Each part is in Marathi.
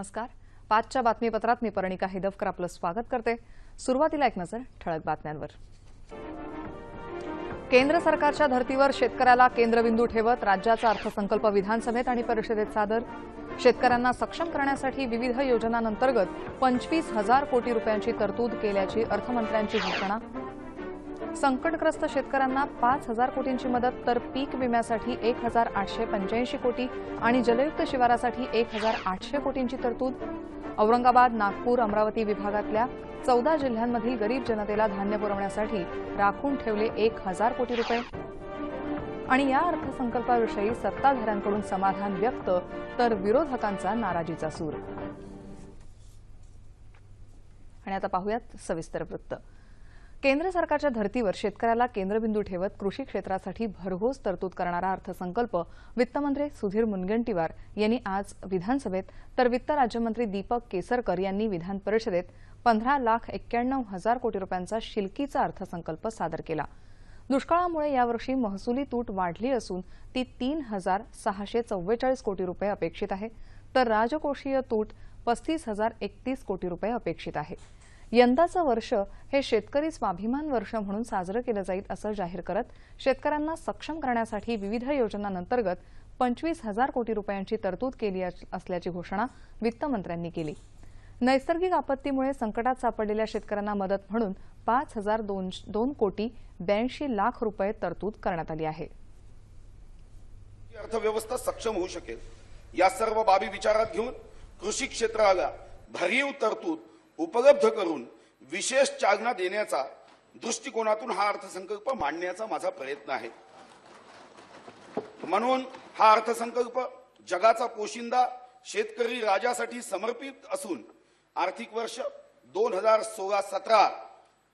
नमस्कार. पाचच्या बातमीपत्रात मी परणिका हेदवकर आपलं स्वागत करते. सुरुवातीला एक नजर ठळक बातम्यांवर. केंद्र सरकारच्या धर्तीवर शेतकऱ्याला केंद्रबिंदू ठेवत राज्याचा अर्थसंकल्प विधानसभेत आणि परिषदेत सादर. शेतकऱ्यांना सक्षम करण्यासाठी विविध योजनांतर्गत पंचवीस हजार कोटी रुपयांची तरतूद केल्याची अर्थमंत्र्यांची घोषणा. संकटग्रस्त शेतकऱ्यांना पाच हजार कोटींची मदत तर पीक विम्यासाठी एक हजार आठशे पंच्याऐंशी कोटी आणि जलयुक्त शिवारासाठी एक हजार आठशे कोटींची तरतूद. औरंगाबाद नागपूर अमरावती विभागातल्या चौदा जिल्ह्यांमधील गरीब जनतेला धान्य पुरवण्यासाठी राखून ठेवले एक हजार कोटी रुपये. आणि या अर्थसंकल्पाविषयी सत्ताधाऱ्यांकडून समाधान व्यक्त तर विरोधकांचा नाराजीचा सूर. आणि आता पाहूयात सविस्तर वृत्त. केंद्र सरकारच्या धर्तीवर शेतकऱ्याला केंद्रबिंदू ठेवत कृषी क्षेत्रासाठी भरघोस तरतूद करणारा अर्थसंकल्प वित्तमंत्री सुधीर मुनगंटीवार यांनी आज विधानसभेत तर वित्त राज्यमंत्री दीपक केसरकर यांनी विधान परिषदेत पंधरा लाख एक्क्याण्णव हजार कोटी रुपयांचा शिल्कीचा अर्थसंकल्प सादर केला. दुष्काळामुळे यावर्षी महसुली तूट वाढली असून ती तीन हजार सहाशे चव्वेचाळीस कोटी रुपये अपेक्षित आहे. तर राजकोषीय तूट पस्तीस हजार एकतीस कोटी रुपये अपेक्षित आहे. यंदाचं वर्ष हे शेतकरी स्वाभिमान वर्ष म्हणून साजरं केलं जाईल असं जाहीर करत शेतकऱ्यांना सक्षम करण्यासाठी विविध योजनांतर्गत पंचवीस हजार कोटी रुपयांची तरतूद केली असल्याची घोषणा वित्तमंत्र्यांनी केली. नैसर्गिक आपत्तीमुळे संकटात सापडलेल्या शेतकऱ्यांना मदत म्हणून पाच हजार दोन कोटी ब्याऐंशी लाख रुपये तरतूद करण्यात आली आहे. अर्थव्यवस्था सक्षम होऊ शकेल. या सर्व बाबी विचारात घेऊन कृषी क्षेत्राला भरीव तरतूद उपलब्ध करून विशेष चालना देण्याचा दृष्टिकोनातून हा अर्थसंकल्प मांडण्याचा माझा प्रयत्न आहे. म्हणून हा अर्थसंकल्प जगाचा पोशिंदा शेतकरी राजासाठी समर्पित असून आर्थिक वर्ष दोन हजार सोळा सतरा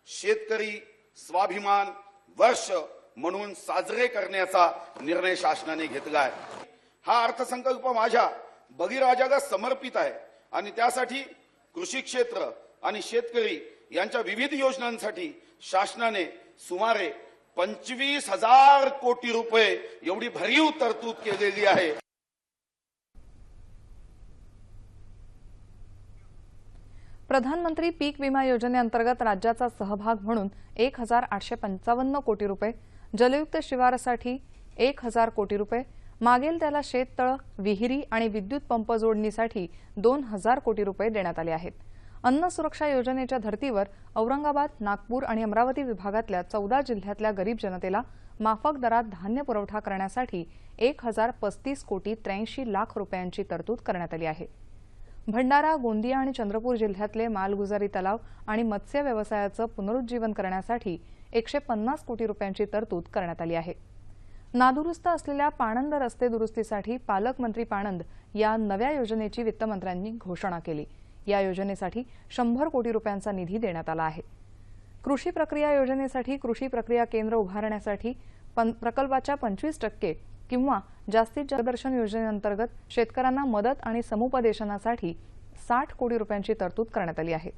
शेतकरी स्वाभिमान वर्ष म्हणून साजरे करण्याचा निर्णय शासनाने घेतला आहे. हा अर्थसंकल्प माझ्या बगीराजाला समर्पित आहे आणि त्यासाठी कृषी क्षेत्र आणि शेतकरी यांच्या विविध योजनांसाठी शासनाने सुमारे पंचवीस हजार कोटी रुपये एवढी भरीव तरतूद केलेली आहे. प्रधानमंत्री पीक विमा योजनेअंतर्गत राज्याचा सहभाग म्हणून एक हजार आठशे पंचावन्न कोटी रुपये जलयुक्त शिवारसाठी एक हजार कोटी रुपये मागेल त्याला शेततळ विहिरी आणि विद्युत पंप जोडणीसाठी दोन हजार कोटी रुपये देण्यात आले आहेत. अन्न सुरक्षा योजनेच्या धर्तीवर औरंगाबाद नागपूर आणि अमरावती विभागातल्या चौदा जिल्ह्यातल्या गरीब जनतेला माफक दरात धान्य पुरवठा करण्यासाठी एक हजार पस्तीस कोटी त्र्याऐंशी लाख रुपयांची तरतूद करण्यात आली आहे. भंडारा गोंदिया आणि चंद्रपूर जिल्ह्यातले मालगुजारी तलाव आणि मत्स्य व्यवसायाचं पुनरुज्जीवन करण्यासाठी एकशे पन्नास कोटी रुपयांची तरतूद करण्यात आली आहे. नादुरुस्त असलेल्या पाणंद रस्ते दुरुस्तीसाठी पालकमंत्री पाणंद या नव्या योजनेची वित्तमंत्र्यांनी घोषणा केली. या योजनेसाठी शंभर कोटी रुपयांचा निधी देण्यात आला आहे. कृषी प्रक्रिया योजनेसाठी कृषी प्रक्रिया केंद्र उभारण्यासाठी प्रकल्पाच्या पंचवीस टक्के किंवा जास्तीत दर्शन योजनेअंतर्गत शेतकऱ्यांना मदत आणि समुपदेशनासाठी साठ कोटी रुपयांची तरतूद करण्यात आली आहे.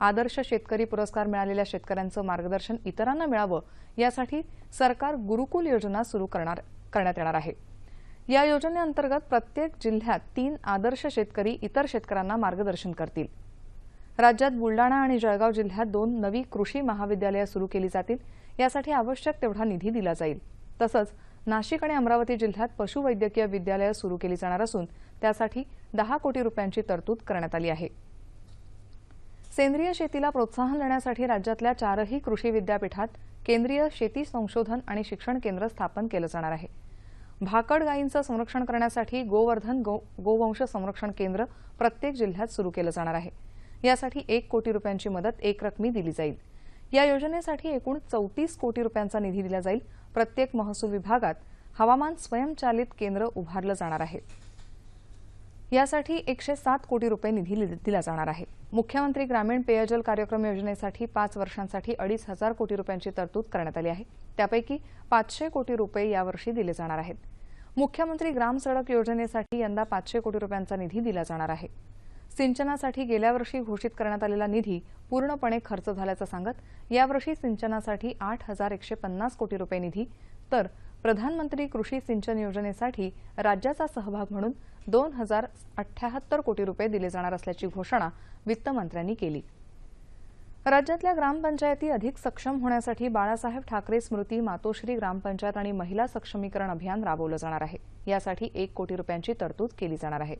आदर्श शेतकरी पुरस्कार मिळालेल्या शेतकऱ्यांचं मार्गदर्शन इतरांना मिळावं यासाठी सरकार गुरुकुल योजना सुरू करण्यात येणार आहे. या योजनेअंतर्गत प्रत्येक जिल्ह्यात तीन आदर्श शेतकरी इतर शेतकऱ्यांना मार्गदर्शन करतील. राज्यात बुलडाणा आणि जळगाव जिल्ह्यात दोन नवी कृषी महाविद्यालयं सुरू केली जातील. यासाठी आवश्यक तेवढा निधी दिला जाईल. तसंच नाशिक आणि अमरावती जिल्ह्यात पशुवैद्यकीय विद्यालयं सुरू केली जाणार असून त्यासाठी दहा कोटी रुपयांची तरतूद करण्यात आली आहे. सेंद्रिय शेतीला प्रोत्साहन देण्यासाठी राज्यातल्या चारही कृषी विद्यापीठात केंद्रीय शेती संशोधन आणि शिक्षण केंद्र स्थापन केलं जाणार आहे. भाकड गायींचं संरक्षण करण्यासाठी गोवर्धन गो गोवंश संरक्षण केंद्र प्रत्येक जिल्ह्यात सुरू केलं जाणार आहे. यासाठी एक कोटी रुपयांची मदत एक रकमी दिली जाईल. या योजनेसाठी एकूण चौतीस कोटी रुपयांचा निधी दिला जाईल. प्रत्येक महसूल विभागात हवामान स्वयंचालित केंद्र उभारलं जाणार आहे. यासाठी एकशे सात कोटी रुपये निधी दिला जाणार आहे. मुख्यमंत्री ग्रामीण पेयजल कार्यक्रम योजनेसाठी पाच वर्षांसाठी अडीच हजार कोटी रुपयांची तरतूद करण्यात आली आहे. त्यापैकी पाचशे कोटी रुपये यावर्षी दिले जाणार आहेत. मुख्यमंत्री ग्राम सडक योजनेसाठी यंदा पाचशे कोटी रुपयांचा निधी दिला जाणार आहे. सिंचनासाठी गेल्या वर्षी घोषित करण्यात आलेला निधी पूर्णपणे खर्च झाल्याचं सांगत यावर्षी सिंचनासाठी आठ हजार एकशे पन्नास कोटी रुपये निधी तर प्रधानमंत्री कृषी सिंचन योजनेसाठी राज्याचा सहभाग म्हणून दोन हजार अठ्ठ्याहत्तर कोटी रुपये दिले जाणार असल्याची घोषणा वित्तमंत्र्यांनी केली. राज्यातल्या ग्रामपंचायती अधिक सक्षम होण्यासाठी बाळासाहेब ठाकरे स्मृती मातोश्री ग्रामपंचायत आणि महिला सक्षमीकरण अभियान राबवलं जाणार आहे. यासाठी एक कोटी रुपयांची तरतूद केली जाणार आहे.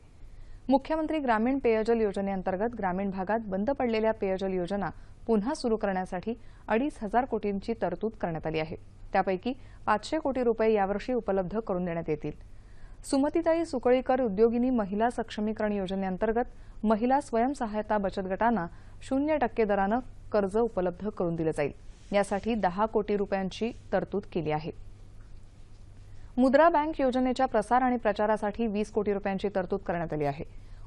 मुख्यमंत्री ग्रामीण पेयजल योजनेअंतर्गत ग्रामीण भागात बंद पडलेल्या पेयजल योजना पुन्हा सुरू करण्यासाठी अडीच हजार कोटींची तरतूद करण्यात आली आहे. त्यापैकी पाचशे कोटी रुपये यावर्षी उपलब्ध करून देण्यात येतील. सुमतीताई सुकळीकर उद्योगिनी महिला सक्षमीकरण योजनेअंतर्गत महिला स्वयंसहायता बचत गटांना शून्य टक्के दरानं कर्ज उपलब्ध करून दिलं जाईल. यासाठी दहा कोटी रुपयांची तरतूद केली आहे. मुद्रा बँक योजनेच्या प्रसार आणि प्रचारासाठी वीस कोटी रुपयांची तरतूद करण्यात आली आहे.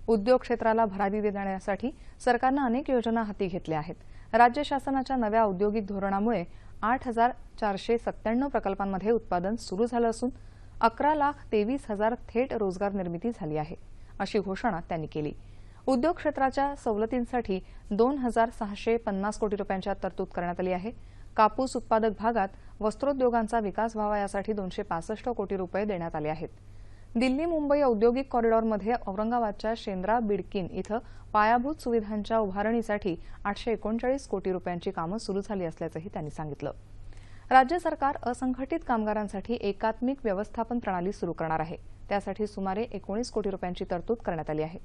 उद्योग क्षेत्राला भरारी देण्यासाठी सरकारनं अनेक योजना हाती घेतल्या आहेत. राज्य शासनाच्या नव्या औद्योगिक धोरणामुळे आठ हजार चारशे सत्त्याण्णव प्रकल्पांमध्ये उत्पादन सुरू झालं असून अकरा लाख तेवीस हजार थेट रोजगार निर्मिती झाली आहे अशी घोषणा त्यांनी केली. उद्योग क्षेत्राच्या सवलतींसाठी दोन हजार सहाशे पन्नास कोटी रुपयांच्या तरतूद करण्यात आली आहे. कापूस उत्पादक भागात वस्त्रोद्योगांचा विकास व्हावा यासाठी दोनशे पासष्ट कोटी रुपये देण्यात आले आहेत. दिल्ली मुंबई औद्योगिक कॉरिडॉरमध्ये औरंगाबादच्या शेंद्रा बिडकीन इथं पायाभूत सुविधांच्या उभारणीसाठी आठशे एकोणचाळीस कोटी रुपयांची कामं सुरू झाली असल्याचंही त्यांनी सांगितलं. राज्य सरकार असंघटित कामगारांसाठी एकात्मिक व्यवस्थापन प्रणाली सुरू करणार आहे. त्यासाठी सुमारे एकोणीस कोटी रुपयांची तरतूद करण्यात आली आहे.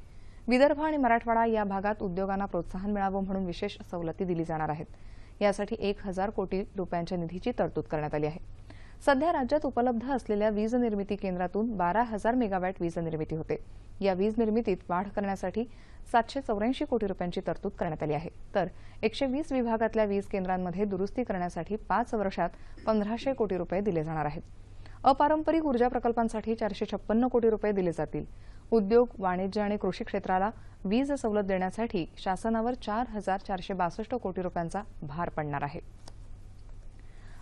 विदर्भ आणि मराठवाडा या भागात उद्योगांना प्रोत्साहन मिळावं म्हणून विशेष सवलती दिली जाणार आहेत. यासाठी एक हजार कोटी रुपयांच्या निधीची तरतूद करण्यात आली आहे. सध्या राज्यात उपलब्ध असलेल्या वीज निर्मिती केंद्रातून बारा हजार मेगावॅट वीज निर्मिती होते. या वीज निर्मितीत वाढ करण्यासाठी सातशे चौऱ्याऐंशी कोटी रुपयांची तरतूद करण्यात आली आहे. तर एकशे वीस विभागातल्या वीज केंद्रांमध्ये दुरुस्ती करण्यासाठी पाच वर्षात पंधराशे कोटी रुपये दिले जाणार आहेत. अपारंपरिक ऊर्जा प्रकल्पांसाठी चारशे छप्पन्न कोटी रुपये दिले जातील. उद्योग वाणिज्य आणि कृषी क्षेत्राला वीज सवलत देण्यासाठी शासनावर चार हजार चारशे बासष्ट कोटी रुपयांचा भार पडणार आहे.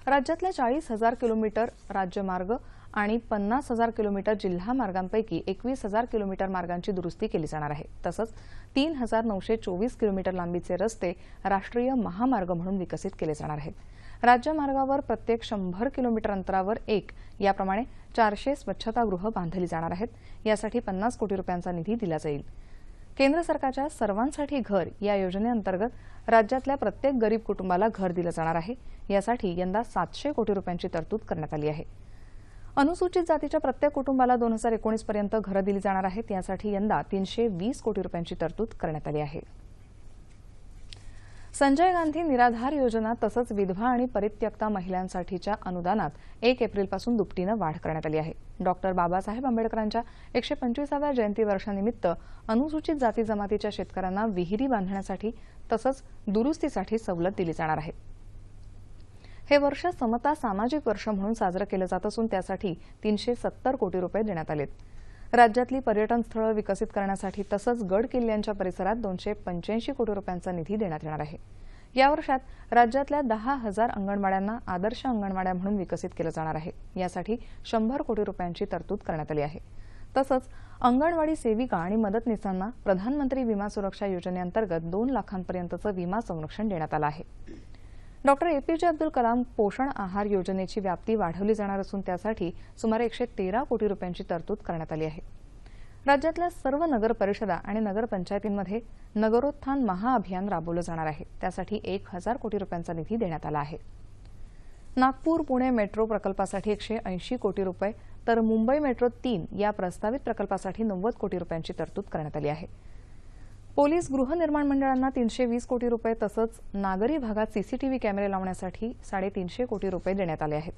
राज्यातल्या चाळीस हजार किलोमीटर राज्यमार्ग आणि पन्नास हजार किलोमीटर जिल्हा मार्गांपैकी एकवीस हजार किलोमीटर मार्गांची दुरुस्ती केली जाणार आहे. तसंच तीन हजार नऊशे चोवीस किलोमीटर लांबीचे रस्ते राष्ट्रीय महामार्ग म्हणून विकसित केले जाणार आहेत. राज्यमार्गावर प्रत्येक शंभर किलोमीटर अंतरावर एक याप्रमाणे चारशे स्वच्छतागृह बांधली जाणार आहेत. यासाठी पन्नास कोटी रुपयांचा निधी दिला जाईल. केंद्र सरकारच्या सर्वांसाठी घर या योजनेअंतर्गत राज्यातल्या प्रत्येक गरीब कुटुंबाला घर दिलं जाणार आहे. यासाठी यंदा सातशे कोटी रुपयांची तरतूद करण्यात आली आहे. अनुसूचित जातीच्या प्रत्येक कुटुंबाला दोन हजार एकोणीस पर्यंत घरं दिली जाणार आहेत. यासाठी यंदा तीनशे वीस कोटी रुपयांची तरतूद करण्यात आली आहे. संजय गांधी निराधार योजना तसंच विधवा आणि परित्यक्ता महिलांसाठीच्या अनुदानात एक एप्रिलपासून दुपटीनं वाढ करण्यात आली आहे. डॉक्टर बाबासाहेब आंबेडकरांच्या एकशे पंचवीसाव्या जयंती वर्षानिमित्त अनुसूचित जाती जमातीच्या शेतकऱ्यांना विहिरी बांधण्यासाठी तसंच दुरुस्तीसाठी सवलत दिली जाणार आहे. हे वर्ष समता सामाजिक वर्ष म्हणून साजरं केलं जात असून त्यासाठी तीनशे सत्तर कोटी रुपये देण्यात आलेत. राज्यातली पर्यटन स्थळं विकसित करण्यासाठी तसंच गड किल्ल्यांच्या परिसरात दोनशे पंच्याऐंशी कोटी रुपयांचा निधी देण्यात येणार आहे. या वर्षात राज्यातल्या दहा हजार अंगणवाड्यांना आदर्श अंगणवाड्या म्हणून विकसित केलं जाणार आहे. यासाठी शंभर कोटी रुपयांची तरतूद करण्यात आली आहे. तसंच अंगणवाडी सेविका आणि मदतनीसांना प्रधानमंत्री विमा सुरक्षा योजनेअंतर्गत दोन लाखांपर्यंतचं विमा संरक्षण देण्यात आलं आहे. डॉक्टर एपीजे अब्दुल कलाम पोषण आहार योजनेची व्याप्ती वाढवली जाणार असून त्यासाठी सुमारे एकशे तेरा कोटी रुपयांची तरतूद करण्यात आली आहे. राज्यातल्या सर्व नगर परिषदा आणि नगरपंचायतींमध्ये नगरोत्थान महाअभियान राबवलं जाणार आहे. त्यासाठी एक हजार कोटी रुपयांचा निधी देण्यात आला आहे. नागपूर पुणे मेट्रो प्रकल्पासाठी एकशे ऐंशी कोटी रुपये तर मुंबई मेट्रो तीन या प्रस्तावित प्रकल्पासाठी नव्वद कोटी रुपयांची तरतूद करण्यात आली आहे. पोलीस गृहनिर्माण मंडळांना तीनशे वीस कोटी रुपये तसंच नागरी भागात सीसीटीव्ही कॅमेरे लावण्यासाठी साडेतीनशे कोटी रुपये देण्यात आले आहेत.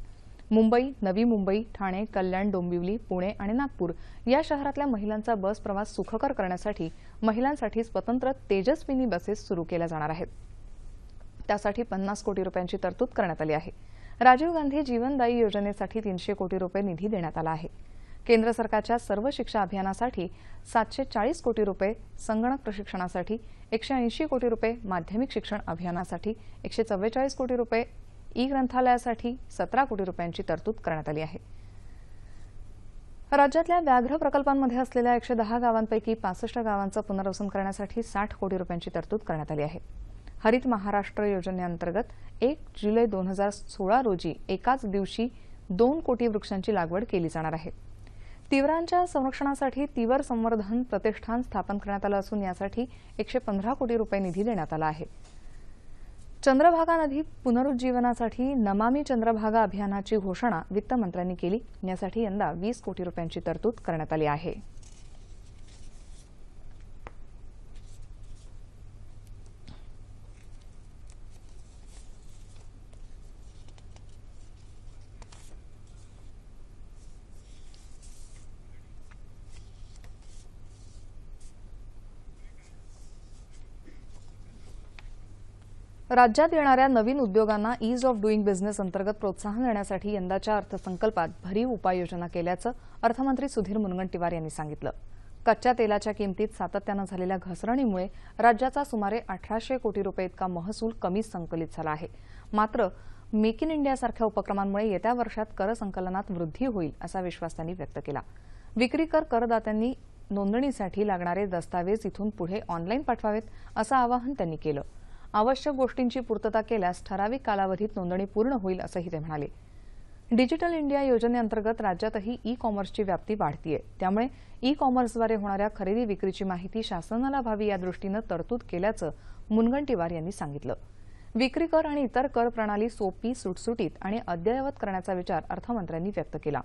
मुंबई नवी मुंबई ठाणे कल्याण डोंबिवली पुणे आणि नागपूर या शहरातल्या महिलांचा बस प्रवास सुखकर करण्यासाठी महिलांसाठी स्वतंत्र तेजस्विनी बसेस सुरू केल्या जाणार आहेत. त्यासाठी पन्नास कोटी रुपयांची तरतूद करण्यात आली आहे. राजीव गांधी जीवनदायी योजनेसाठी तीनशे कोटी रुपये निधी देण्यात आला आहे. केंद्र सरकारच्या सर्व शिक्षा अभियानासाठी सातशे चाळीस कोटी रुपये संगणक प्रशिक्षणासाठी एकशे ऐंशी कोटी रुपये माध्यमिक शिक्षण अभियानासाठी एकशे चव्वेचाळीस कोटी रुपये ई ग्रंथालयासाठी सतरा कोटी रुपयांची तरतूद करण्यात आली आहे. राज्यातल्या व्याघ्र प्रकल्पांमध्ये असलेल्या एकशे दहा गावांपैकी पासष्ट गावांचं पुनर्वसन करण्यासाठी साठ कोटी रुपयांची तरतूद करण्यात आली आहे. हरित महाराष्ट्र योजनेअंतर्गत एक जुलै दोन हजार सोळा रोजी एकाच दिवशी दोन कोटी वृक्षांची लागवड केली जाणार आहे. तिवरांच्या संरक्षणासाठी तिवर संवर्धन प्रतिष्ठान स्थापन करण्यात आलं असून यासाठी एकशे पंधरा कोटी रुपये निधी देण्यात आला आहे. चंद्रभागा नदी पुनरुज्जीवनासाठी नमामी चंद्रभागा अभियानाची घोषणा वित्तमंत्र्यांनी केली. यासाठी यंदा वीस कोटी रुपयांची तरतूद करण्यात आली आहे. राज्यात येणाऱ्या नवीन उद्योगांना ईज ऑफ डुईंग बिझनेस अंतर्गत प्रोत्साहन देण्यासाठी यंदाच्या अर्थसंकल्पात भरीव उपाययोजना केल्याचं अर्थमंत्री सुधीर मुनगंटीवार यांनी सांगितलं. कच्च्या तेलाच्या किमतीत सातत्यानं झालेल्या घसरणीमुळे राज्याचा सुमारे अठराशे कोटी रुपये इतका महसूल कमी संकलित झाला आहे. मात्र मेक इन इंडियासारख्या उपक्रमांमुळे येत्या वर्षात कर संकलनात वृद्धी होईल असा विश्वास त्यांनी व्यक्त केला. विक्री कर करदात्यांनी नोंदणीसाठी लागणारे दस्तावेज इथून पुढे ऑनलाईन पाठवावेत असं आवाहन त्यांनी केलं. आवश्यक गोष्टींची पूर्तता केल्यास ठराविक कालावधीत नोंदणी पूर्ण होईल असंही ते म्हणाले. डिजिटल इंडिया योजनेअंतर्गत राज्यातही ई कॉमर्सची व्याप्ती वाढतीय. त्यामुळे ई कॉमर्सद्वारे होणाऱ्या खरेदी विक्रीची माहिती शासनाला व्हावी या दृष्टीनं तरतूद केल्याचं मुनगंटीवार यांनी सांगितलं. विक्री कर आणि इतर कर प्रणाली सोपी सुटसुटीत आणि अद्ययावत करण्याचा विचार अर्थमंत्र्यांनी व्यक्त केला.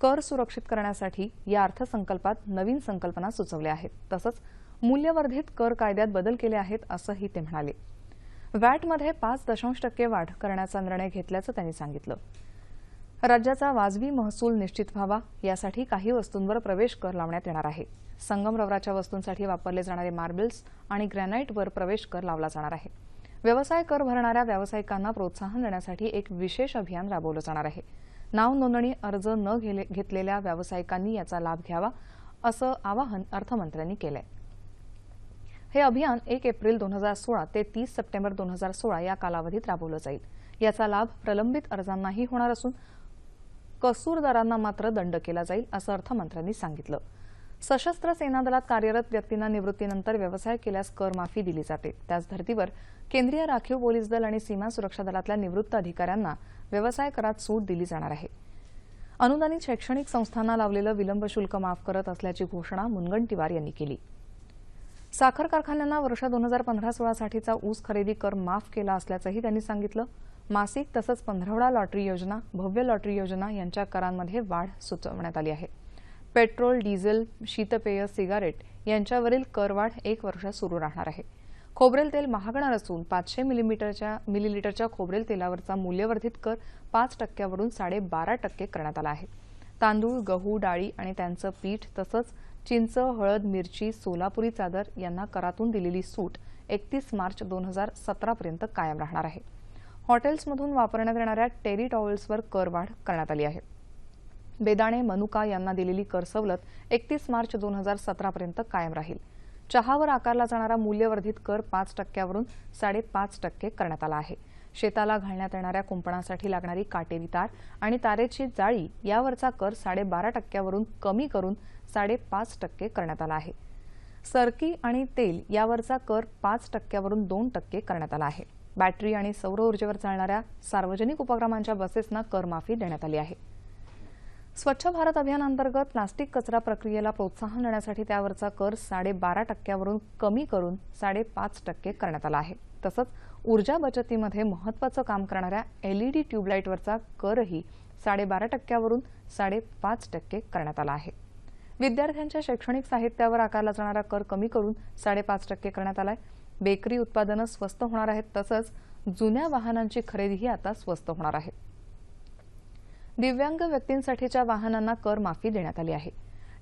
कर सुरक्षित करण्यासाठी या अर्थसंकल्पात नवीन संकल्पना सुचवल्या आहेत. तसंच मूल्यवर्धित कर कायद्यात बदल केले आहेत असंही ते म्हणाले. वॅटमध्ये पाच दशांश टक्के वाढ करण्याचा निर्णय घेतल्याचं त्यांनी सांगितलं. राज्याचा वाजवी महसूल निश्चित व्हावा यासाठी काही वस्तूंवर प्रवेश कर लावण्यात येणार आहे. संगमरवराच्या वस्तूंसाठी वापरले जाणारे मार्बल्स आणि ग्रॅनाईटवर प्रवेश कर लावला जाणार आहे. व्यवसाय कर भरणाऱ्या व्यावसायिकांना प्रोत्साहन देण्यासाठी एक विशेष अभियान राबवलं जाणार आहे. नाव नोंदणी अर्ज न घेले- घेतलेल्या व्यावसायिकांनी याचा लाभ घ्यावा असं आवाहन अर्थमंत्र्यांनी केलं आहे हे अभियान एक एप्रिल दोन हजार सोळा ते तीस सप्टेंबर दोन हजार सोळा या कालावधीत राबवलं जाईल. याचा लाभ प्रलंबित अर्जांनाही होणार असून कसूरदारांना मात्र दंड केला जाईल असं अर्थमंत्र्यांनी सांगितलं. सशस्त्र सेना दलात कार्यरत व्यक्तींना निवृत्तीनंतर व्यवसाय केल्यास कर माफी दिली जाते. त्याच धर्तीवर केंद्रीय राखीव पोलीस दल आणि सीमा सुरक्षा दलातल्या निवृत्त अधिकाऱ्यांना व्यवसाय करात सूट दिली जाणार आहे. अनुदानित शैक्षणिक संस्थांना लावलेलं विलंब शुल्क माफ करत असल्याची घोषणा मुनगंटीवार यांनी केली. साखर कारखान्यांना वर्ष दोन हजार पंधरा सोळासाठीचा ऊस खरेदी कर माफ केला असल्याचंही त्यांनी सांगितलं. मासिक तसंच पंधरवडा लॉटरी योजना भव्य लॉटरी योजना यांच्या करांमध्ये वाढ सुचवण्यात आली आहे. पेट्रोल डिझेल शीतपेय सिगारेट यांच्यावरील करवाढ एक वर्ष सुरू राहणार आहे. खोबरेल तेल महागणार असून पाचशे मिलीमीटरच्या मिलीलिटरच्या खोबरेल तेलावरचा मूल्यवर्धित कर पाच टक्क्यावरून साडेबारा टक्के करण्यात आला आहे. तांदूळ गहू डाळी आणि त्यांचं पीठ तसंच चिंच हळद मिरची सोलापुरी चादर यांना करातून दिलेली सूट एकतीस मार्च दोन हजार सतरापर्यंत कायम राहणार आहे. हॉटेल्समधून वापरण्यात येणाऱ्या टेरी टॉवेल्सवर करवाढ करण्यात आली आहे. बेदाणे मनुका यांना दिलेली कर सवलत एकतीस मार्च दोन हजार सतरापर्यंत कायम राहील. चहावर आकारला जाणारा मूल्यवर्धित कर पाच टक्क्यावरून साडेपाच टक्के करण्यात आला आहे. शेताला घालण्यात येणाऱ्या कुंपणासाठी लागणारी काटेरी तार आणि तारेची जाळी यावरचा कर साडेबारा टक्क्यावरून कमी करून साडेपाच टक्के करण्यात आला आहे. सरकी आणि तेल यावरचा कर पाच टक्क्यावरून दोन टक्के करण्यात आला आहे. बॅटरी आणि सौर ऊर्जेवर चालणाऱ्या सार्वजनिक उपक्रमांच्या बसेसना करमाफी देण्यात आली आहे. स्वच्छ भारत अभियानांतर्गत प्लास्टिक कचरा प्रक्रियेला प्रोत्साहन देण्यासाठी त्यावरचा कर साडेबारा टक्क्यावरून कमी करून साडेपाच टक्के करण्यात आला आहे. तसंच ऊर्जा बचतीमध्ये महत्वाचं काम करणाऱ्या एलईडी ट्यूबलाईटवरचा करही साडेबारा टक्क्यावरून साडेपाच टक्के करण्यात आला आहे. विद्यार्थ्यांच्या शैक्षणिक साहित्यावर आकारला जाणारा कर कमी करून साडेपाच टक्के करण्यात आलाय. बेकरी उत्पादनं स्वस्त होणार आहेत तसंच जुन्या वाहनांची खरेदीही आता स्वस्त होणार आहे. दिव्यांग व्यक्तींसाठीच्या वाहनांना कर माफी देण्यात आली आहे.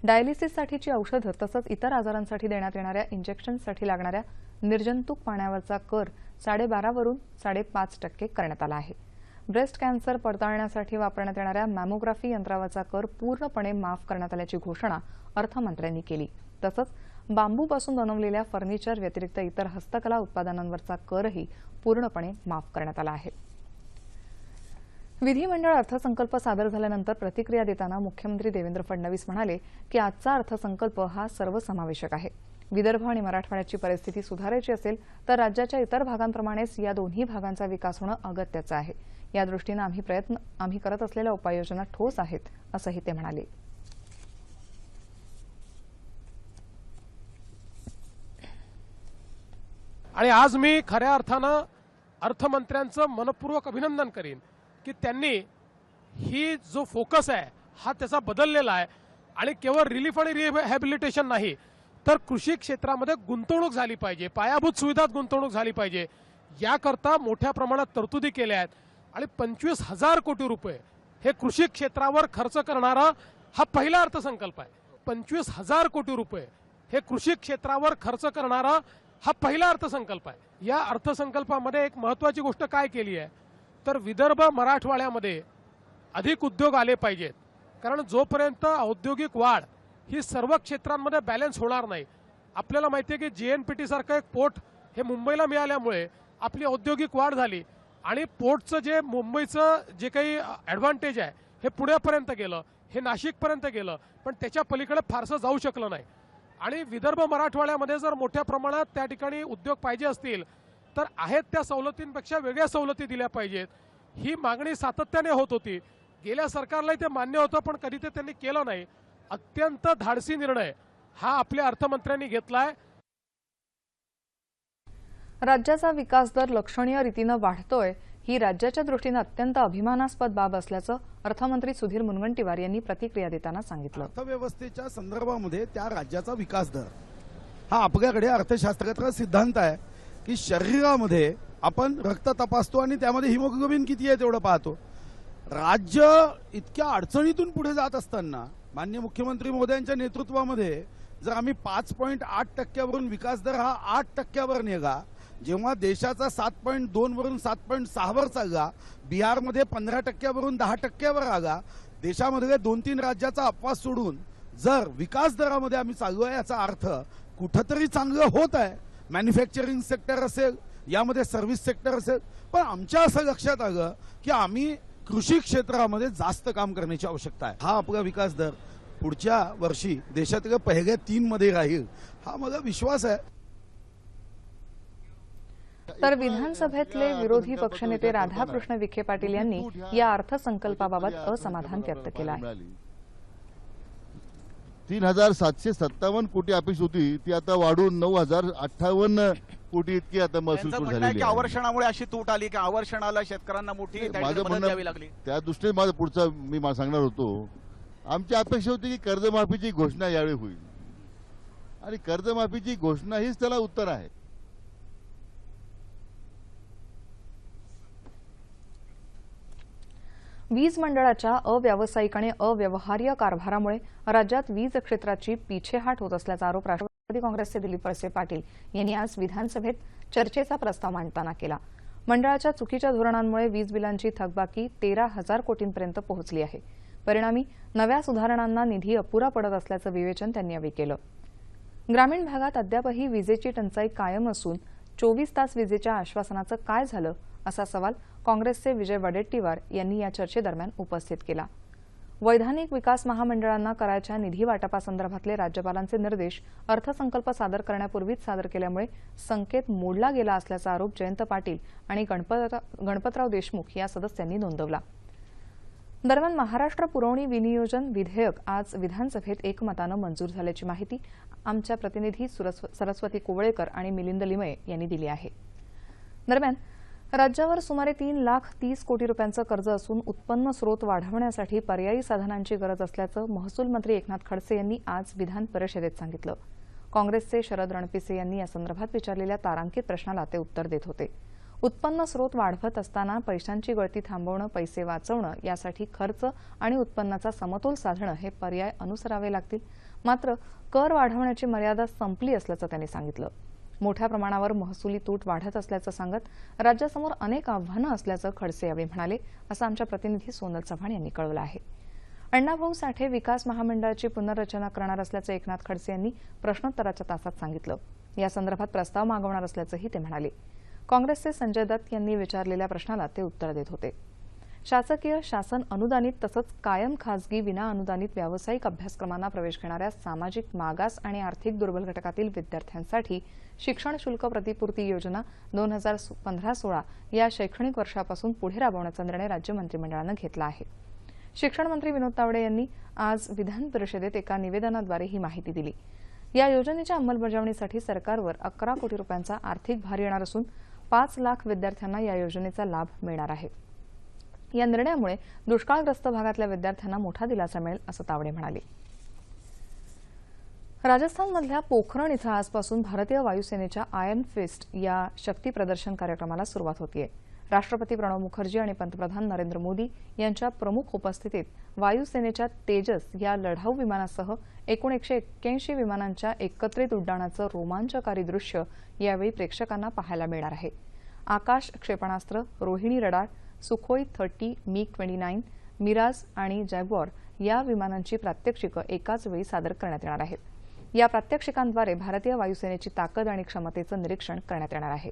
डायलिसिससाठीची औषधं तसंच इतर आजारांसाठी देण्यात येणाऱ्या इंजेक्शनसाठी लागणाऱ्या निर्जंतुक पाण्यावरचा कर साडेबारावरून साडेपाच टक्के करण्यात आला आहे. ब्रेस्ट कॅन्सर पडताळण्यासाठी वापरण्यात येणाऱ्या मॅमोग्राफी यंत्रावरचा कर पूर्णपणे माफ करण्यात आल्याची घोषणा अर्थमंत्र्यांनी केली. तसंच बांबूपासून बनवलेल्या फर्निचर व्यतिरिक्त इतर हस्तकला उत्पादनांवरचा करही पूर्णपणे माफ करण्यात आला आहे. विधिमंडळ अर्थसंकल्प सादर झाल्यानंतर प्रतिक्रिया देताना मुख्यमंत्री देवेंद्र फडणवीस म्हणाले की आजचा अर्थसंकल्प हा सर्वसमावेशक आहे. विदर्भ आणि मराठवाड्याची परिस्थिती सुधारायची असेल तर राज्याच्या इतर भागांप्रमाणेच या दोन्ही भागांचा विकास होणं अगत्याचं आहे. या दृष्टीनं आम्ही प्रयत्न आम्ही करत असलेल्या उपाययोजना ठोस आहेत असंही ते म्हणाले. आणि आज मी खऱ्या अर्थानं अर्थमंत्र्यांचं मनपूर्वक अभिनंदन करीन की त्यांनी ही जो फोकस आहे हा त्याचा बदललेला आहे. आणि केवळ रिलीफ आणि रिहॅबिलिटेशन नाही तर कृषी क्षेत्रामध्ये गुंतवणूक झाली पाहिजे पायाभूत सुविधात गुंतवणूक झाली पाहिजे. याकरता मोठ्या प्रमाणात तरतुदी केल्या आहेत. आणि पंचवीस हजार कोटी रुपये हे कृषी क्षेत्रावर खर्च करणारा हा पहिला अर्थसंकल्प आहे. पंचवीस हजार कोटी रुपये हे कृषी क्षेत्रावर खर्च करणारा हा पहिला अर्थसंकल्प आहे. या अर्थसंकल्पामध्ये एक महत्वाची गोष्ट काय केली आहे? तर विदर्भ मराठवाड्यामध्ये अधिक उद्योग आले पाहिजेत. कारण जोपर्यंत औद्योगिक वाढ ही सर्व क्षेत्रांमध्ये बॅलन्स होणार नाही आपल्याला माहिती आहे की जी एन पी टीसारखं एक पोर्ट हे मुंबईला मिळाल्यामुळे आपली औद्योगिक वाढ झाली. आणि पोर्टचं जे मुंबईचं जे काही ॲडव्हान्टेज आहे हे पुण्यापर्यंत गेलं हे नाशिकपर्यंत गेलं पण त्याच्या पलीकडे फारसं जाऊ शकलं नाही. आणि विदर्भ मराठवाड्यामध्ये जर मोठ्या प्रमाणात त्या ठिकाणी उद्योग पाहिजे असतील तर आहेत त्या सवलतींपेक्षा वेगळ्या सवलती दिल्या पाहिजेत. ही मागणी सातत्याने होत होती. गेल्या सरकारलाही ते मान्य होतं पण कधी ते त्यांनी केलं नाही. अत्यंत धाडसी निर्णय हा आपल्या अर्थमंत्र्यांनी घेतलाय. राज्याचा विकास दर लक्षणीय रीतीनं वाढतोय ही राज्याच्या दृष्टीनं अत्यंत अभिमानास्पद बाब असल्याचं अर्थमंत्री सुधीर मुनगंटीवार यांनी प्रतिक्रिया देताना सांगितलं. अर्थव्यवस्थेच्या संदर्भामध्ये त्या राज्याचा विकास दर. हा आपल्याकडे अर्थशास्त्राचा सिद्धांत आहे की शरीरामध्ये आपण रक्त तपासतो आणि त्यामध्ये हिमोग्लोबिन किती आहे तेवढं पाहतो. राज्य इतक्या अडचणीतून पुढे जात असताना मान्य मुख्यमंत्री मोदयांच्या नेतृत्वामध्ये जर आम्ही पाच पॉईंट आठ टक्क्यावरून विकास दर हा आठ टक्क्यावर नेला जेव्हा देशाचा सात पॉईंट दोन वरून सात पॉईंट सहावर चालला बिहारमध्ये पंधरा टक्क्यावरून दहा टक्क्यावर आला देशामधले दोन तीन राज्याचा अपवास सोडून जर विकास दरामध्ये आम्ही चाललो आहे याचा अर्थ कुठंतरी चांगलं होत आहे. मॅन्युफॅक्चरिंग सेक्टर असेल यामध्ये सर्व्हिस सेक्टर असेल पण आमच्या असं लक्षात आलं की आम्ही कृषी क्षेत्रामध्ये जास्त काम करण्याची आवश्यकता आहे. हा आपला विकास दर पुढच्या वर्षी देशातल्या पहिल्या तीन मध्ये राहील हा मला विश्वास आहे. तर विधानसभेतले विरोधी पक्षनेते राधाकृष्ण विखे पाटील यांनी या अर्थसंकल्पाबाबत असमाधान व्यक्त केलं आहे. तीन हजार सातशे सत्तावन्न कोटी अपेक्षा होती. ती आता वाढून नऊ हजार अठ्ठावन्न कोटी इतकी आता महसूल आहे आवर्षणामुळे अशी तूट आली की आवर्षणाला शेतकऱ्यांना मोठी माझं मदत द्यावी लागली. म्हणणं त्या दृष्टीने माझं पुढचा मी मा- सांगणार होतो. आमची अपेक्षा होती की कर्जमाफीची घोषणा यावेळी होईल. आणि कर्जमाफीची घोषणा हीच त्याला उत्तर आहे. वीज मंडळाच्या अव्यावसायिक आणि अव्यवहार्य कारभारामुळे राज्यात वीज क्षेत्राची पिछेहाट होत असल्याचा आरोप राष्ट्रवादी काँग्रेसचे दिलीप वळसे पाटील यांनी आज विधानसभेत चर्चेचा प्रस्ताव मांडताना केला. मंडळाच्या चुकीच्या धोरणांमुळे वीज बिलांची थकबाकी तेरा हजार कोटींपर्यंत पोहोचली आहे. परिणामी नव्या सुधारणांना निधी अपुरा पडत असल्याचं विवेचन त्यांनी यावेळी केलं. ग्रामीण भागात अद्यापही विजेची टंचाई कायम असून चोवीस तास विजेच्या आश्वासनाचं काय झालं असा सवाल काँग्रेसचे विजय वडेट्टीवार यांनी या चर्चेदरम्यान उपस्थित केला. वैधानिक विकास महामंडळांना करायच्या निधी वाटपासंदर्भातले राज्यपालांचे निर्देश अर्थसंकल्प सादर करण्यापूर्वीच सादर केल्यामुळे संकेत मोडला गेला असल्याचा आरोप जयंत पाटील आणि गणपत गणपतराव देशमुख या सदस्यांनी नोंदवला. दरम्यान महाराष्ट्र पुरवणी विनियोजन विधेयक आज विधानसभेत एकमतानं मंजूर झाल्याची माहिती आमच्या प्रतिनिधी सरस्वती कोवळेकर आणि मिलिंद लिमये यांनी दिली आहे. दरम्यान राज्यावर सुमारे तीन लाख तीस कोटी रुपयांचं कर्ज असून उत्पन्न स्रोत वाढवण्यासाठी पर्यायी साधनांची गरज असल्याचं महसूल मंत्री एकनाथ खडसे यांनी आज विधान परिषदेत सांगितलं. काँग्रेसचे शरद रणपिसे यांनी यासंदर्भात विचारलेल्या तारांकित प्रश्नाला ते उत्तर देत होते. उत्पन्न स्रोत वाढवत असताना पैशांची गळती थांबवणं पैसे वाचवणं यासाठी खर्च आणि उत्पन्नाचा समतोल साधणं हे पर्याय अनुसरावे लागतील. मात्र कर वाढवण्याची मर्यादा संपली असल्याचं त्यांनी सांगितलं. मोठ्या प्रमाणावर महसुली तूट वाढत असल्याचं सांगत राज्यासमोर अनेक आव्हानं असल्याचं खडसे यावेळी म्हणाले असं आमच्या प्रतिनिधी सोनल चव्हाण यांनी कळवलं आहे. अण्णाभाऊ साठे विकास महामंडळाची पुनर्रचना करणार असल्याचं एकनाथ खडसे यांनी प्रश्नोत्तराच्या तासात सांगितलं. या संदर्भात प्रस्ताव मागवणार असल्याचंही ते म्हणाले. काँग्रेसचे संजय दत्त यांनी विचारलेल्या प्रश्नाला ते उत्तर देत होते. शासकीय शासन अनुदानित तसंच कायम खासगी विना अनुदानित व्यावसायिक अभ्यासक्रमांना प्रवेश घेणाऱ्या सामाजिक मागास आणि आर्थिक दुर्बल घटकातील विद्यार्थ्यांसाठी शिक्षण शुल्क प्रतिपूर्ती योजना दोन हजार पंधरा सोळा या शैक्षणिक वर्षापासून पुढे राबवण्याचा निर्णय राज्य मंत्रिमंडळानं घेतला आहे. शिक्षण मंत्री विनोद तावडे यांनी आज विधान परिषदेत एका निवेदनाद्वारे ही माहिती दिली. या योजनेच्या अंमलबजावणीसाठी सरकारवर अकरा कोटी रुपयांचा आर्थिक भार येणार असून पाच लाख विद्यार्थ्यांना या योजनेचा लाभ मिळणार आहे. या निर्णयामुळे दुष्काळग्रस्त भागातल्या विद्यार्थ्यांना मोठा दिलासा मिळेल असं तावडे म्हणाले. राजस्थानमधल्या पोखरण इथं आजपासून भारतीय वायुसेनेच्या आयर्न फिस्ट या शक्ती प्रदर्शन कार्यक्रमाला सुरुवात होतीये. राष्ट्रपती प्रणव मुखर्जी आणि पंतप्रधान नरेंद्र मोदी यांच्या प्रमुख उपस्थितीत वायुसेनेच्या तेजस या लढाऊ विमानासह एकूण एकशे एक्क्याऐंशी विमानांच्या एकत्रित उड्डाणाचं रोमांचकारी दृश्य यावेळी प्रेक्षकांना पाहायला मिळणार आहे. आकाश क्षेपणास्त्र Rohini radar Sukhoi thirty MiG twenty nine Mirage आणि जॅग्वॉर या विमानांची प्रात्यक्षिकं एकाच वेळी सादर करण्यात येणार आहेत. या प्रात्यक्षिकांद्वारे भारतीय वायुसेनेची ताकद आणि क्षमतेचं निरीक्षण करण्यात येणार आहे.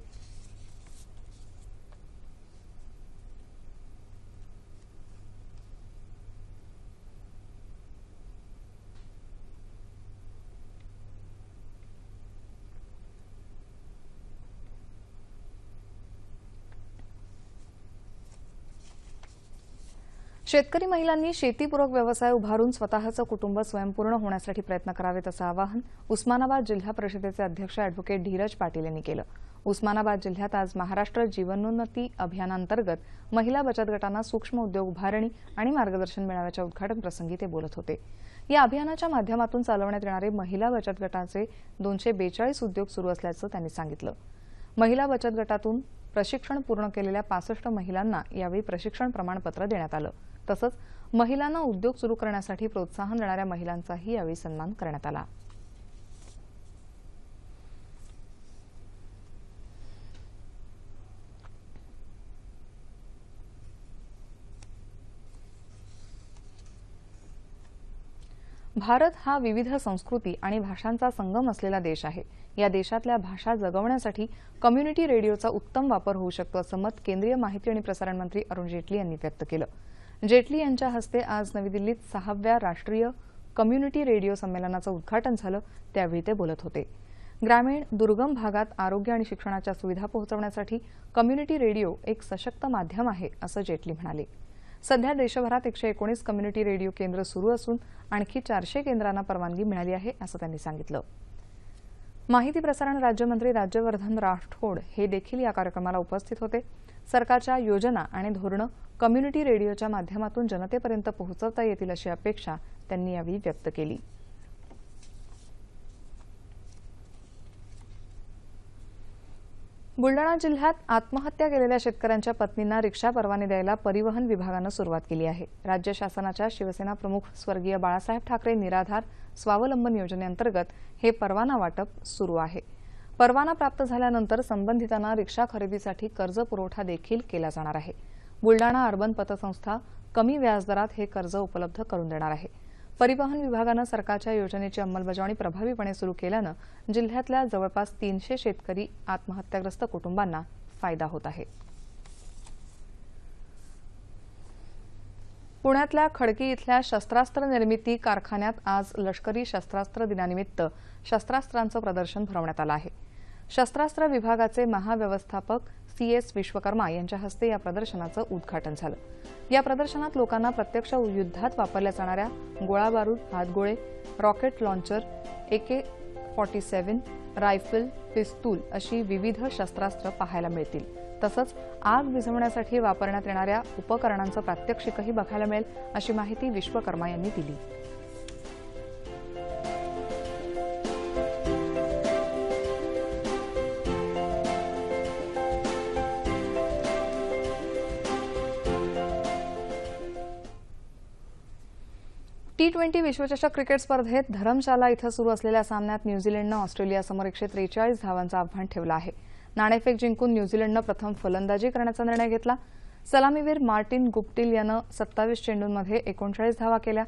शेतकरी महिलांनी शेतीपूरक व्यवसाय उभारून स्वतःचं कुटुंब स्वयंपूर्ण होण्यासाठी प्रयत्न करावेत असं आवाहन उस्मानाबाद जिल्हा परिषदेचे अध्यक्ष अॅडव्होकेट धीरज पाटील यांनी केलं. उस्मानाबाद जिल्ह्यात आज महाराष्ट्र जीवनोन्नती अभियानांतर्गत महिला बचत गटांना सूक्ष्म उद्योग उभारणी आणि मार्गदर्शन मेळाव्याच्या उद्घाटन प्रसंगी ते बोलत होते. या अभियानाच्या माध्यमातून चालवण्यात येणारे महिला बचत गटाचे दोनशे बेचाळीस उद्योग सुरू असल्याचं त्यांनी सांगितलं. महिला बचत गटातून प्रशिक्षण पूर्ण केलेल्या पासष्ट महिलांना यावेळी प्रशिक्षण प्रमाणपत्र देण्यात आलं. तसंच महिलांना उद्योग सुरू करण्यासाठी प्रोत्साहन देणाऱ्या महिलांचाही यावेळी सन्मान करण्यात आला. भारत हा विविध संस्कृती आणि भाषांचा संगम असलेला देश आहे. या देशातल्या भाषा जगवण्यासाठी कम्युनिटी रेडिओचा उत्तम वापर होऊ शकतो असं मत केंद्रीय माहिती आणि प्रसारण मंत्री अरुण जेटली यांनी व्यक्त केलं. जेटली यांच्या हस्ते आज नवी दिल्लीत सहाव्या राष्ट्रीय कम्युनिटी रेडिओ संमेलनाचं उद्घाटन झालं त्यावेळी ते बोलत होते. ग्रामीण दुर्गम भागात आरोग्य आणि शिक्षणाच्या सुविधा पोहोचवण्यासाठी कम्युनिटी रेडिओ एक सशक्त माध्यम आहे असं जेटली म्हणाले. सध्या देशभरात एकशे एकोणीस कम्युनिटी रेडिओ केंद्र सुरू असून आणखी चारशे केंद्रांना परवानगी मिळाली आहे असं त्यांनी सांगितलं. माहिती प्रसारण राज्यमंत्री राज्यवर्धन राठोड हे देखील या कार्यक्रमाला उपस्थित होते. सरकारच्या योजना आणि धोरणं कम्युनिटी रेडिओच्या माध्यमातून जनतेपर्यंत पोहोचवता येतील अशी अपेक्षा त्यांनी यावेळी व्यक्त केली. बुलडाणा जिल्ह्यात आत्महत्या केलेल्या शेतकऱ्यांच्या पत्नींना रिक्षा परवाने द्यायला परिवहन विभागानं सुरुवात केली आहे. राज्य शासनाच्या शिवसेना प्रमुख स्वर्गीय बाळासाहेब ठाकरे निराधार स्वावलंबन योजनेअंतर्गत हे परवाना वाटप सुरू आहे. परवाना प्राप्त झाल्यानंतर संबंधितांना रिक्षा खरेदीसाठी कर्ज पुरवठा देखील केला जाणार आहे. बुलडाणा अर्बन पतसंस्था कमी व्याजदरात हे कर्ज उपलब्ध करून देणार आहे. परिवहन विभागानं सरकारच्या योजनेची अंमलबजावणी प्रभावीपणे सुरू केल्यानं जिल्ह्यातल्या जवळपास तीनशे शेतकरी आत्महत्याग्रस्त कुटुंबांना फायदा होत आहे. पुण्यातल्या खडकी इथल्या शस्त्रास्त्र निर्मिती कारखान्यात आज लष्करी शस्त्रास्त्र दिनानिमित्त शस्त्रास्त्रांचं प्रदर्शन भरवण्यात आलं आहे. शस्त्रास्त्र विभागाचे महाव्यवस्थापक सी एस विश्वकर्मा यांच्या हस्ते या प्रदर्शनाचं उद्घाटन झालं. या प्रदर्शनात लोकांना प्रत्यक्ष युद्धात वापरल्या जाणाऱ्या गोळाबारूद हातगोळे rocket launcher AK forty seven rifle पिस्तूल अशी विविध शस्त्रास्त्र पाहायला मिळतील. तसंच आग विझवण्यासाठी वापरण्यात येणाऱ्या उपकरणांचं प्रात्यक्षिकही बघायला मिळेल अशी माहिती विश्वकर्मा यांनी दिली. टी ट्वेंटी विश्वचषक क्रिकेट स्पर्धेत धरमशाला इथं सुरू असलेल्या सामन्यात न्यूझीलंडनं ऑस्ट्रेलियासमोर एकशे त्रेचाळीस धावांचं आव्हान ठेवलं आहे. नाणेफेक जिंकून न्यूझीलंडनं प्रथम फलंदाजी करण्याचा निर्णय घेतला. सलामीवीर मार्टिन गुप्टिल यानं सत्तावीस चेंडूंमध्ये एकोणचाळीस धावा केल्या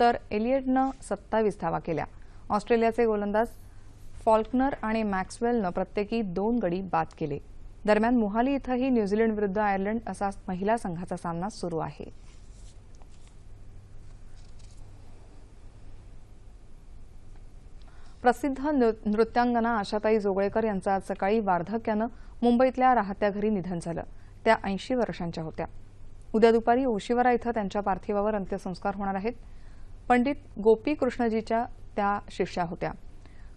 तर एलियटनं सत्तावीस धावा केल्या. ऑस्ट्रेलियाचे गोलंदाज फॉल्कनर आणि मॅक्सवेलनं प्रत्येकी दोन गडी बाद केले. दरम्यान मोहाली इथंही न्यूझीलंड विरुद्ध आयर्लंड असा महिला संघाचा सामना सुरू आहे. प्रसिद्ध नृ- नृत्यांगना आशाताई जोगळेकर यांचं आज सकाळी वार्धक्यानं मुंबईतल्या राहत्या घरी निधन झालं. त्या ऐंशी वर्षांच्या होत्या. उद्या दुपारी ओशिवरा इथं त्यांच्या पार्थिवावर अंत्यसंस्कार होणार आहेत. पंडित गोपी कृष्णजीच्या त्या शिष्या होत्या.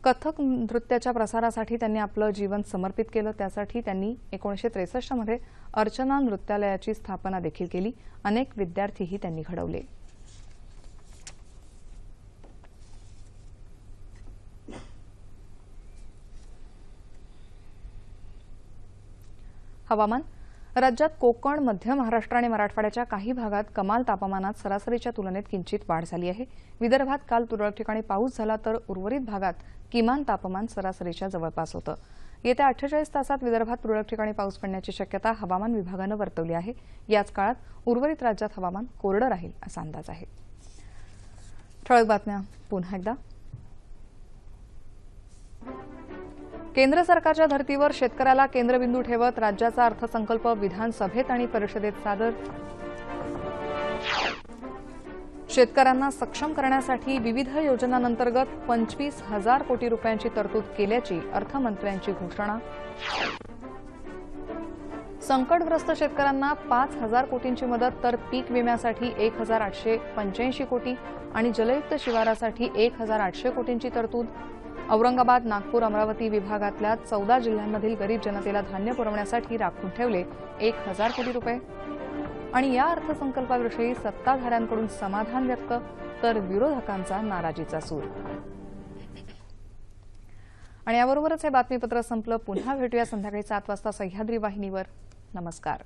कथक नृत्याच्या प्रसारासाठी त्यांनी आपलं जीवन समर्पित केलं. त्यासाठी त्यांनी एकोणीसशे त्रेसष्टमध्ये अर्चना नृत्यालयाची स्थापना देखील केली. अनेक विद्यार्थीही त्यांनी घडवले. हवामान. राज्यात कोकण मध्य महाराष्ट्र आणि मराठवाड्याच्या काही भागात कमाल तापमानात सरासरीच्या तुलनेत किंचित वाढ झाली आहे. विदर्भात काल तुरळक ठिकाणी पाऊस झाला तर उर्वरित भागात किमान तापमान सरासरीच्या जवळपास होतं. येत्या अठ्ठेचाळीस तासात विदर्भात तुरळक ठिकाणी पाऊस पडण्याची शक्यता हवामान विभागानं वर्तवली आहे. याच काळात उर्वरित राज्यात हवामान कोरडं राहील असा अंदाज आहे. ठळक बातम्या पुन्हा एकदा. केंद्र सरकारच्या धर्तीवर शेतकऱ्याला केंद्रबिंदू ठेवत राज्याचा अर्थसंकल्प विधानसभेत आणि परिषदेत सादर. शेतकऱ्यांना सक्षम करण्यासाठी विविध योजनांअंतर्गत पंचवीस हजार कोटी रुपयांची तरतूद केल्याची अर्थमंत्र्यांची घोषणा. संकटग्रस्त शेतकऱ्यांना पाच हजार कोटींची मदत तर पीक विम्यासाठी एक हजार आठशे पंच्याऐंशी कोटी आणि जलयुक्त शिवारासाठी एक हजार आठशे कोटींची तरतूद. औरंगाबाद नागपूर अमरावती विभागातल्या चौदा जिल्ह्यांमधील गरीब जनतेला धान्य पुरवण्यासाठी राखून ठेवले एक हजार कोटी रुपये. आणि या अर्थसंकल्पाविषयी सत्ताधाऱ्यांकडून समाधान व्यक्त तर विरोधकांचा नाराजीचा सूर. आणि याबरोबरच हे बातमीपत्र संपलं. पुन्हा भेटूया संध्याकाळी सात वाजता सह्याद्री वाहिनीवर. नमस्कार.